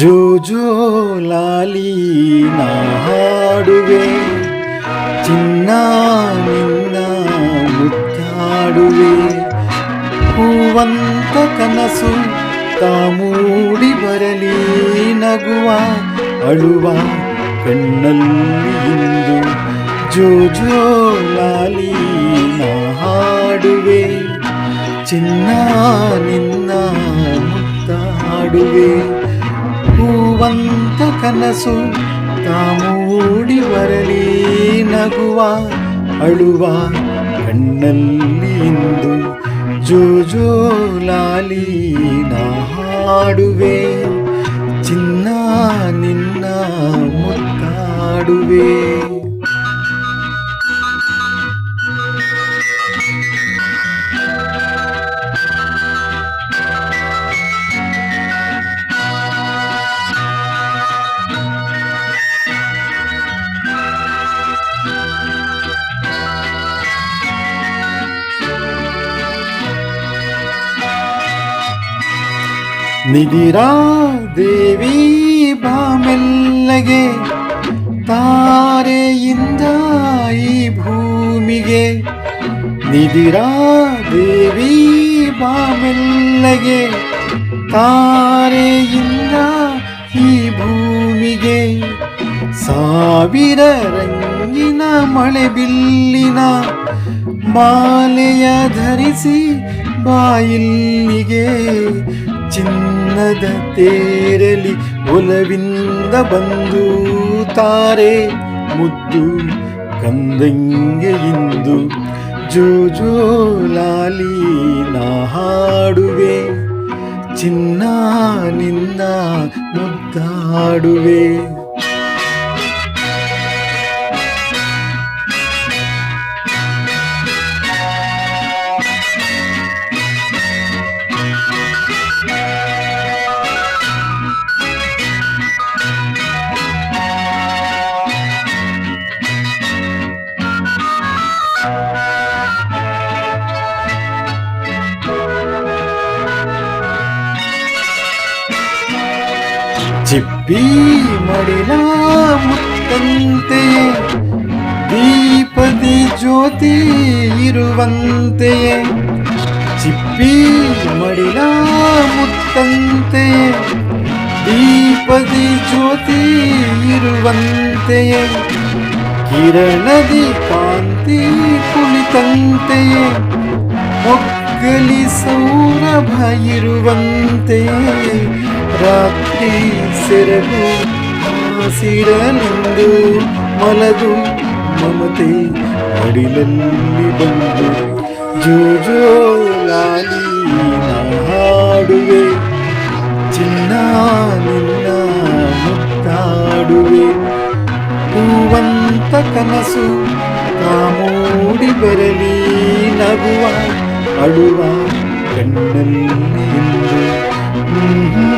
ಜೋ ಜೋ ಲಾಲಿ ನಾ ಹಾಡುವೆ, ಚಿನ್ನ ನಿನ್ನ ಮುದ್ದಾಡುವೆ. ಹೂವಂತ ಕನಸು ತಾಮೂಡಿ ಬರಲಿ ನಗುವ, ಅಳುವ ಕಣ್ಣಲ್ಲಿ ಇಂದು ಜೋ ಜೋ ಲಾಲಿ ನಾ ಹಾಡುವೆ. ಚಿನ್ನ ನಿನ್ನ ಮುತ್ತಾಡುವೆ ಹೂವಂತ ಕನಸು ತಾ ಓಡಿ ಬರಲಿ ನಗುವ, ಅಳುವ ಕಣ್ಣಲ್ಲಿ ಇಂದು ಜೋ ಜೋ ಲಾಲಿ ನಾ ಹಾಡುವೆ, ಚಿನ್ನ ನಿನ್ನ ಮುತ್ತಾಡುವೆ. ನಿಧಿರಾ ದೇವಿ ಬಾಮೆಲ್ಲಗೆ ತಾರೆಯಿಂದ ಈ ಭೂಮಿಗೆ. ನಿಧಿರಾ ದೇವಿ ಬಾಮೆಲ್ಲಗೆ ತಾರೆಯಿಂದ ಈ ಭೂಮಿಗೆ. ಸಾವಿರ ರಂಗಿನ ಮಳೆ ಬಿಲ್ಲಿನ ಮಾಲೆಯ ಧರಿಸಿ ಬಾಯಿಲ್ಲಿಗೆ ಚಿನ್ನದ ತೇರಲಿ ಒಲವಿಂದ ಬಂದು ತಾರೆ ಮುದ್ದು ಕಂದಂಗೆ ಇಂದು ಜೋ ಜೋ ಲಾಲಿ ನಾ ಹಾಡುವೆ, ಚಿನ್ನ ನಿನ್ನ ಮುದ್ದಾಡುವೆ. ಚಿಪ್ಪಿ ಮಡಿಲ ಮುತ್ತಂತೆ ದೀಪದಿ ಜ್ಯೋತಿ ಇರುವಂತೆಯೇ ಚಿಪ್ಪಿ ಮಡಿಲ ಮುತ್ತಂತೆ ದೀಪದಿ ಜ್ಯೋತಿ ಇರುವಂತೆಯೇ ಕಿರಣದಿ ಕಾಂತಿ ಕುಳಿತಂತೆಯೇ ಮೊಗ್ಗಲಿ ಸೌರಭ ಇರುವಂತೆಯೇ ರಾತ್ರಿ ಸೆರಗು ಹಸಿರಲೆಂದು ಮಲಗು ಮಮತೆ ಮಡಿಲಲ್ಲಿ ಬಂದು ಜೋ ಜೋ ಲಾಲಿ ನಾ ಹಾಡುವೆ ಚಿನ್ನ ನಿನ್ನ ಮುತ್ತಾಡುವೆ ಹೂವಂತ ಕನಸು ತಾ ಮೂಡಿ ಬರಲಿ ನಗುವ ಅಳುವ ಕಣ್ಣಲ್ಲಿ ಇಂದು ಹ್ಮ್ ಹ್ಮ್